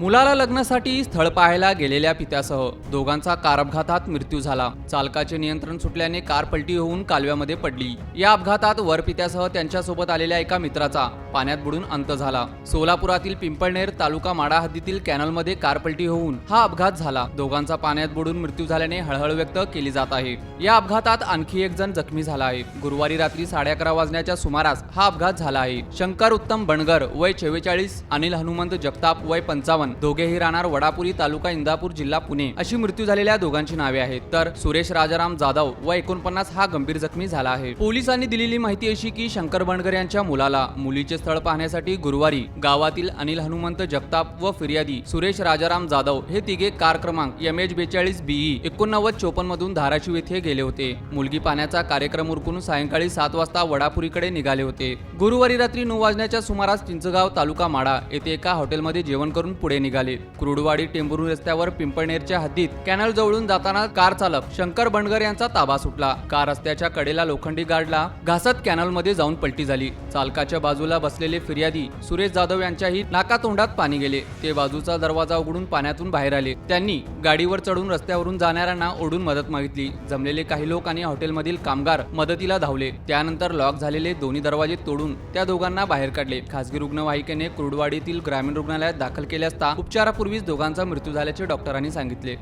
मुलाला लग्नासाठी स्थळ पाहायला गेलेल्या पित्यासह दोघांचा कार अपघातात मृत्यू झाला. चालकाचे नियंत्रण सुटल्याने कार पलटी होऊन कालव्यामध्ये पडली. या अपघातात वर पित्यासह त्यांच्यासोबत आलेल्या एका मित्राचा पाण्यात बुडून अंत झाला. सोलापुरातील पिंपळनेर तालुका माडा हद्दीतील कॅनलमध्ये कार पलटी होऊन हा अपघात झाला. दोघांचा पाण्यात बुडून मृत्यू झाल्याने हळहळ व्यक्त केली जात आहे. या अपघातात आणखी एक जण जखमी झाला आहे. गुरुवारी रात्री साडे अकरा वाजण्याच्या सुमारास हा अपघात झाला आहे. शंकर उत्तम बणगर वय चव्वेचाळीस अनिल हनुमंत जगताप वय पंचावन्न. दोघेही राहणार वडापुरी तालुका इंदापूर जिल्हा पुणे अशी मृत्यू झालेल्या दोघांची नावे आहेत. तर सुरेश राजाराम जाधव व एकोणपन्नास हा गंभीर जखमी झाला आहे. पोलिसांनी दिलेली माहिती अशी की शंकर बंडगर यांच्या मुलाला मुलीचे स्थळ पाहण्यासाठी गुरुवारी गावातील अनिल हनुमंत जगताप व फिर्यादी सुरेश राजाराम जाधव हे तिघे कार क्रमांक एम एच बेचाळीस बीई एकोणनव्वद चोपन्न मधून धाराशिव येथे गेले होते. मुलगी पाहण्याचा कार्यक्रम उरकून सायंकाळी सात वाजता वडापुरीकडे निघाले होते. गुरुवारी रात्री नऊ वाजण्याच्या सुमारास चिंचगाव तालुका माडा येथे एका हॉटेलमध्ये जेवण करून पुढे निघाले. कुरुडवाडी टेंभुरू रस्त्यावर पिंपळनेरच्या हद्दीत कॅनल जवळून जाताना कार चालक शंकर बणगर यांचा ताबा सुटला. कार रस्त्याच्या कडेला लोखंडी गार्डला घासत कॅनलमध्ये जाऊन पलटी झाली. चालकाच्या बाजूला बसलेले फिर्यादी सुरेश जाधव यांच्याही नाकातोंडात पाणी गेले. ते बाजूचा दरवाजा उघडून पाण्यातून बाहेर आले. त्यांनी गाडीवर चढून रस्त्यावरून जाणाऱ्यांना ओढून मदत मागितली. जमलेले काही लोक आणि हॉटेलमधील कामगार मदतीला धावले. त्यानंतर लॉक झालेले दोन्ही दरवाजे तोडून त्या दोघांना बाहेर काढले. खासगी रुग्णवाहिकेने कुर्डवाडीतील ग्रामीण रुग्णालयात दाखल केले असता उपचारापूर्वीच दोघांचा मृत्यू झाल्याचे डॉक्टरांनी सांगितले.